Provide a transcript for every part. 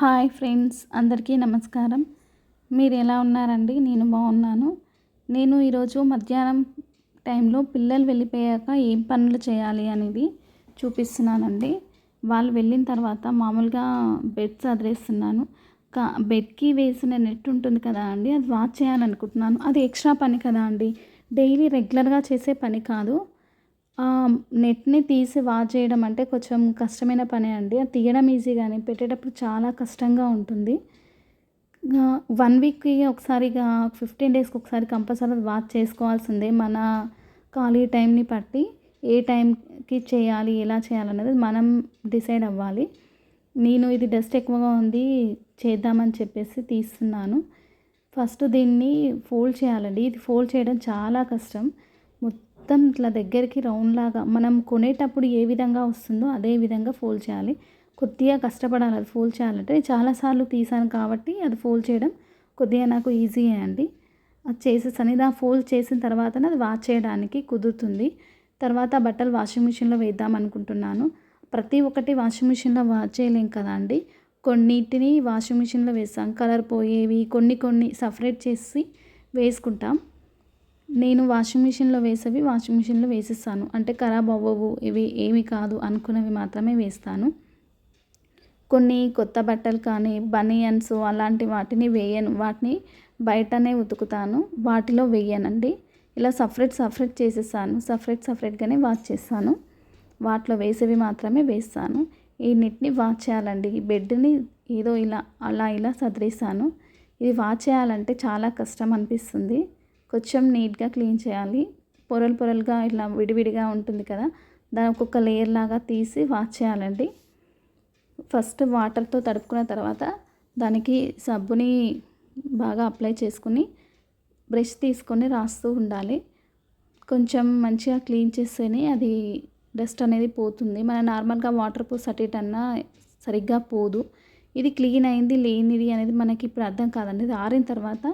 Hi friends అందరికీ నమస్కారం. మీరు ఎలా ఉన్నారండి? నేను బాగున్నాను. నేను ఈరోజు మధ్యాహ్నం టైంలో పిల్లలు వెళ్ళిపోయాక ఏం పనులు చేయాలి అనేది చూపిస్తున్నానండి. వాళ్ళు వెళ్ళిన తర్వాత మామూలుగా బెడ్స్ అదిరేస్తున్నాను. కా బెడ్కి వేసిన నెట్ ఉంటుంది కదా అండి అది వాచ్ చేయాలనుకుంటున్నాను. అది ఎక్స్ట్రా పని కదా అండి. డైలీ రెగ్యులర్గా చేసే పని కాదు. నెట్ని తీసి వాచ్ చేయడం అంటే కొంచెం కష్టమైన పనే అండి. అది తీయడం ఈజీ కానీ పెట్టేటప్పుడు చాలా కష్టంగా ఉంటుంది. వన్ వీక్కి ఒకసారిగా ఫిఫ్టీన్ డేస్కి ఒకసారి కంపల్సరీ వాచ్ చేసుకోవాల్సిందే. మన ఖాళీ టైంని బట్టి ఏ టైంకి చేయాలి ఎలా చేయాలన్నది మనం డిసైడ్ అవ్వాలి. నేను ఇది డస్ట్ ఎక్కువగా ఉంది చేద్దామని చెప్పేసి తీస్తున్నాను. ఫస్ట్ దీన్ని ఫోల్డ్ చేయాలండి. ఇది ఫోల్డ్ చేయడం చాలా కష్టం. మొత్తం ఇట్లా దగ్గరికి రౌండ్ లాగా మనం కొనేటప్పుడు ఏ విధంగా వస్తుందో అదే విధంగా ఫోల్డ్ చేయాలి. కొద్దిగా కష్టపడాలి అది ఫోల్డ్ చేయాలంటే. చాలాసార్లు తీసాను కాబట్టి అది ఫోల్డ్ చేయడం కొద్దిగా నాకు ఈజీ అండి. అది చేసేసాను ఇది ఆ ఫోల్డ్ చేసిన తర్వాత అది వాష్ చేయడానికి కుదురుతుంది. తర్వాత బట్టలు వాషింగ్ మిషన్లో వేద్దాం అనుకుంటున్నాను. ప్రతి ఒక్కటి వాషింగ్ మిషన్లో వాష్ చేయలేం కదా అండి. కొన్నిటిని వాషింగ్ మిషన్లో వేస్తాం. కలర్ పోయేవి కొన్ని కొన్ని సపరేట్ చేసి వేసుకుంటాం. నేను వాషింగ్ మిషన్లో వేసేవి వాషింగ్ మిషన్లో వేసిస్తాను. అంటే ఖరాబ్ అవ్వవు ఇవి ఏమి కాదు అనుకున్నవి మాత్రమే వేస్తాను. కొన్ని కొత్త బట్టలు కానీ బనియన్స్ అలాంటి వాటిని వేయను. వాటిని బయటనే ఉతుకుతాను. వాటిలో వేయనండి. ఇలా సపరేట్ సపరేట్ చేసేస్తాను. సపరేట్ సపరేట్గానే వాష్ చేస్తాను. వాటిలో వేసేవి మాత్రమే వేస్తాను. ఈ వాచ్ వాష్ చేయాలండి. ఈ బెడ్ని ఏదో ఇలా అలా ఇలా సదిరేస్తాను. ఇది వాష్ చేయాలంటే చాలా కష్టం అనిపిస్తుంది. కొంచెం నీట్గా క్లీన్ చేయాలి. పొరలు పొరలుగా ఇట్లా విడివిడిగా ఉంటుంది కదా దాని ఒక్కొక్క లేయర్ లాగా తీసి వాష్ చేయాలండి. ఫస్ట్ వాటర్తో తడుపుకున్న తర్వాత దానికి సబ్బుని బాగా అప్లై చేసుకుని బ్రష్ తీసుకొని రాస్తూ ఉండాలి. కొంచెం మంచిగా క్లీన్ చేస్తేనే అది డస్ట్ అనేది పోతుంది. మన నార్మల్గా వాటర్ పోసి అటేటన్నా సరిగ్గా పోదు. ఇది క్లీన్ అయింది లేనిది అనేది మనకి ఇప్పుడు అర్థం కాదండి. ఇది ఆరిన తర్వాత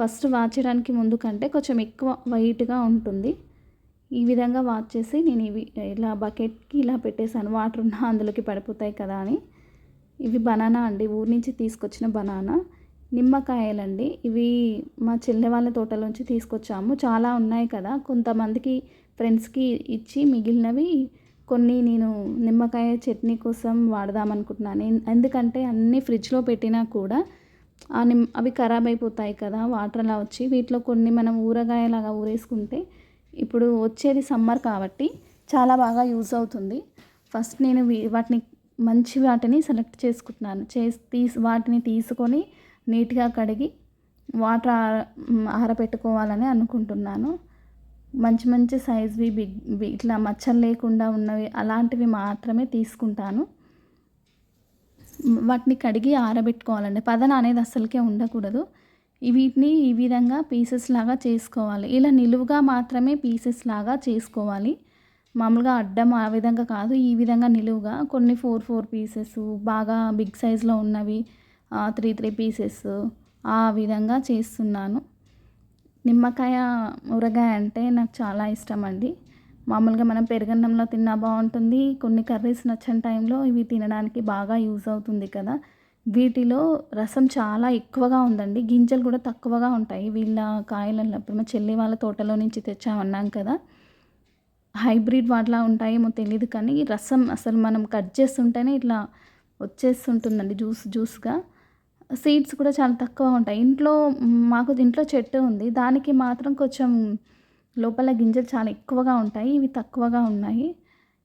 ఫస్ట్ వాచ్ చేయడానికి ముందు కంటే కొంచెం ఎక్కువ వైట్గా ఉంటుంది. ఈ విధంగా వాచ్ చేసి నేను ఇవి ఇలా బకెట్కి ఇలా పెట్టేశాను. వాటర్ ఉన్న అందులోకి పడిపోతాయి కదా అని. ఇవి బనానా అండి. ఊరి నుంచి తీసుకొచ్చిన బనానా. నిమ్మకాయలండి. ఇవి మా చెల్లె వాళ్ళ తోటలోంచి తీసుకొచ్చాము. చాలా ఉన్నాయి కదా. కొంతమందికి ఫ్రెండ్స్కి ఇచ్చి మిగిలినవి కొన్ని నేను నిమ్మకాయ చట్నీ కోసం వాడదామనుకుంటున్నాను. ఎందుకంటే అన్నీ ఫ్రిడ్జ్లో పెట్టినా కూడా అవి ఖరాబ్ అయిపోతాయి కదా వాటర్ అలా వచ్చి వీటిలో కొన్ని మనం ఊరగాయలాగా ఊరేసుకుంటే ఇప్పుడు వచ్చేది సమ్మర్ కాబట్టి చాలా బాగా యూజ్ అవుతుంది. ఫస్ట్ నేను వాటిని మంచి వాటిని సెలెక్ట్ చేసుకుంటున్నాను. చేసి తీసి వాటిని తీసుకొని నీట్గా కడిగి వాటర్ ఆరబెట్టుకోవాలని అనుకుంటున్నాను. మంచి మంచి సైజ్వి బిగ్ ఇట్లా మచ్చలు లేకుండా ఉన్నవి అలాంటివి మాత్రమే తీసుకుంటాను. వాటిని కడిగి ఆరబెట్టుకోవాలండి. పదన అనేది అస్సలకే ఉండకూడదు. వీటిని ఈ విధంగా పీసెస్ లాగా చేసుకోవాలి. ఇలా నిలువుగా మాత్రమే పీసెస్ లాగా చేసుకోవాలి. మామూలుగా అడ్డం ఆ విధంగా కాదు ఈ విధంగా నిలువుగా. కొన్ని ఫోర్ ఫోర్ పీసెస్ బాగా బిగ్ సైజులో ఉన్నవి త్రీ త్రీ పీసెస్ ఆ విధంగా చేస్తున్నాను. నిమ్మకాయ ఊరగాయ అంటే నాకు చాలా ఇష్టం అండి. మామూలుగా మనం పెరుగన్నంలో తిన్నా బాగుంటుంది. కొన్ని కర్రీస్ నచ్చని టైంలో ఇవి తినడానికి బాగా యూజ్ అవుతుంది కదా. వీటిలో రసం చాలా ఎక్కువగా ఉందండి. గింజలు కూడా తక్కువగా ఉంటాయి. వీళ్ళ కాయలలో ఇప్పుడు మా చెల్లి వాళ్ళ తోటలో నుంచి తెచ్చామన్నాం కదా. హైబ్రిడ్ వాటిలా ఉంటాయేమో తెలియదు కానీ రసం అసలు మనం కట్ చేస్తుంటేనే ఇట్లా వచ్చేస్తుంటుందండి జ్యూస్ జ్యూస్గా. సీడ్స్ కూడా చాలా తక్కువ ఉంటాయి. ఇంట్లో మాకు ఇంట్లో చెట్టు ఉంది. దానికి మాత్రం కొంచెం లోపల గింజలు చాలా ఎక్కువగా ఉంటాయి ఇవి తక్కువగా ఉన్నాయి.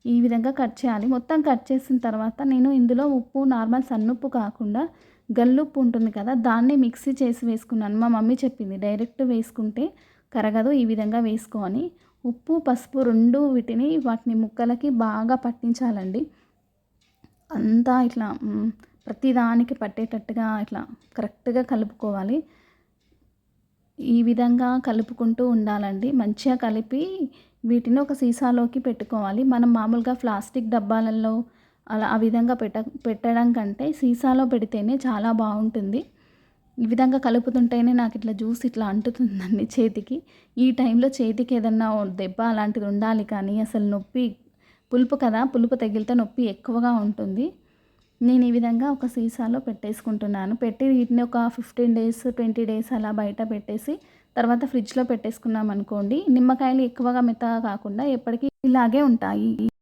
ఈ విధంగా కట్ చేయాలి. మొత్తం కట్ చేసిన తర్వాత నేను ఇందులో ఉప్పు నార్మల్ సన్నుప్పు కాకుండా గల్లుప్పు ఉంటుంది కదా దాన్ని మిక్సీ చేసి వేసుకున్నాను. మా మమ్మీ చెప్పింది డైరెక్ట్ వేసుకుంటే కరగదు ఈ విధంగా వేసుకొని. ఉప్పు పసుపు రెండు వీటిని వాటిని ముక్కలకి బాగా పట్టించాలండి. అంతా ఇట్లా ప్రతిదానికి పట్టేటట్టుగా ఇట్లా కరెక్ట్గా కలుపుకోవాలి. ఈ విధంగా కలుపుకుంటూ ఉండాలండి. మంచిగా కలిపి వీటిని ఒక సీసాలోకి పెట్టుకోవాలి. మనం మామూలుగా ప్లాస్టిక్ డబ్బాలలో అలా ఆ విధంగా పెట్ట పెట్టడం కంటే సీసాలో పెడితేనే చాలా బాగుంటుంది. ఈ విధంగా కలుపుతుంటేనే నాకు ఇట్లా జ్యూస్ ఇట్లా అంటుతుందండి చేతికి. ఈ టైంలో చేతికి ఏదన్నా దెబ్బ అలాంటిది ఉండాలి కానీ అసలు నొప్పి పులుపు కదా పులుపు తగిలితే నొప్పి ఎక్కువగా ఉంటుంది. నేను ఈ విధంగా ఒక సీసాలో పెట్టేసుకుంటున్నాను. పెట్టి వీటిని ఒక ఫిఫ్టీన్ డేస్ ట్వంటీ డేస్ అలా బయట పెట్టేసి తర్వాత ఫ్రిడ్జ్లో పెట్టేసుకున్నాం అనుకోండి నిమ్మకాయలు ఎక్కువగా మెత్తగా కాకుండా ఎప్పటికీ ఇలాగే ఉంటాయి.